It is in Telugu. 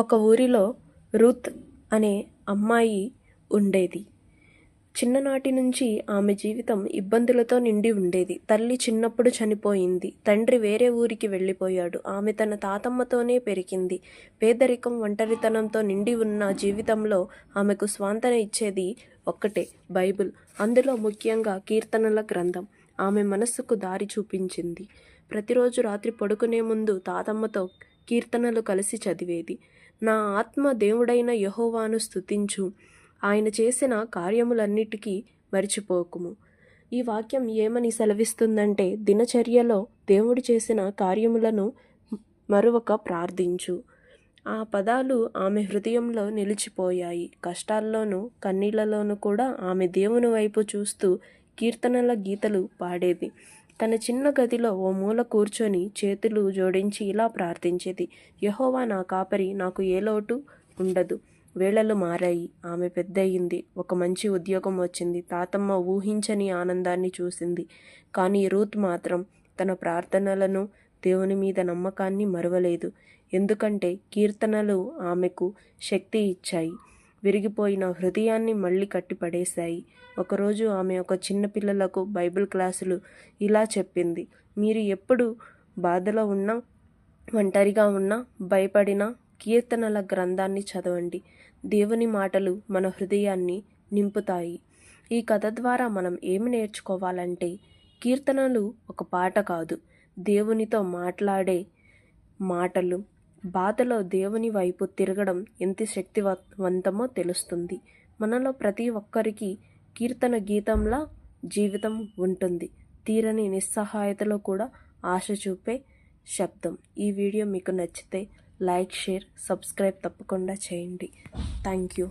ఒక ఊరిలో రూత్ అనే అమ్మాయి ఉండేది. చిన్ననాటి నుంచి ఆమె జీవితం ఇబ్బందులతో నిండి ఉండేది. తల్లి చిన్నప్పుడు చనిపోయింది. తండ్రి వేరే ఊరికి వెళ్ళిపోయాడు. ఆమె తన తాతమ్మతోనే పెరిగింది. పేదరికం ఒంటరితనంతో నిండి ఉన్న జీవితంలో ఆమెకు స్వాంతన ఇచ్చేది ఒక్కటే బైబిల్. అందులో ముఖ్యంగా కీర్తనల గ్రంథం. ఆమె మనస్సుకు దారి చూపించింది. ప్రతిరోజు రాత్రి పడుకునే ముందు తాతమ్మతో కీర్తనలు కలిసి చదివేది. నా ఆత్మ దేవుడైన యహోవాను స్థుతించు ఆయన చేసిన కార్యములన్నిటికీ మరిచిపోకుము. ఈ వాక్యం ఏమని సెలవిస్తుందంటే దినచర్యలో దేవుడు చేసిన కార్యములను మరొక ప్రార్థించు. ఆ పదాలు ఆమె హృదయంలో నిలిచిపోయాయి. కష్టాల్లోనూ కన్నీళ్ళలోనూ కూడా ఆమె దేవుని వైపు చూస్తూ కీర్తనల గీతలు పాడేది. తన చిన్న గదిలో ఓ మూల కూర్చొని చేతులు జోడించి ఇలా ప్రార్థించేది. యహోవా నా కాపరి నాకు ఏ లోటు ఉండదు. వేళలు మారాయి. ఆమె పెద్దయింది. ఒక మంచి ఉద్యోగం వచ్చింది. తాతమ్మ ఊహించని ఆనందాన్ని చూసింది. కానీ రూత్ మాత్రం తన ప్రార్థనలను దేవుని మీద నమ్మకాన్ని మరవలేదు. ఎందుకంటే కీర్తనలు ఆమెకు శక్తి ఇచ్చాయి. విరిగిపోయిన హృదయాన్ని మళ్ళీ కట్టిపడేశాయి. ఒకరోజు ఆమె ఒక చిన్న పిల్లలకు బైబిల్ క్లాసులు ఇలా చెప్పింది. మీరు ఎప్పుడు బాధలో ఉన్నా ఒంటరిగా ఉన్నా భయపడినా కీర్తనల గ్రంథాన్ని చదవండి. దేవుని మాటలు మన హృదయాన్ని నింపుతాయి. ఈ కథ ద్వారా మనం ఏమి నేర్చుకోవాలంటే కీర్తనలు ఒక పాట కాదు. దేవునితో మాట్లాడే మాటలు బాధలో దేవుని వైపు తిరగడం ఎంత శక్తివంతమో తెలుస్తుంది. మనలో ప్రతి ఒక్కరికి కీర్తన గీతంలా జీవితం ఉంటుంది. తీరని నిస్సహాయతలో కూడా ఆశ చూపే శబ్దం. ఈ వీడియో మీకు నచ్చితే లైక్ షేర్ సబ్స్క్రైబ్ తప్పకుండా చేయండి. Thank you.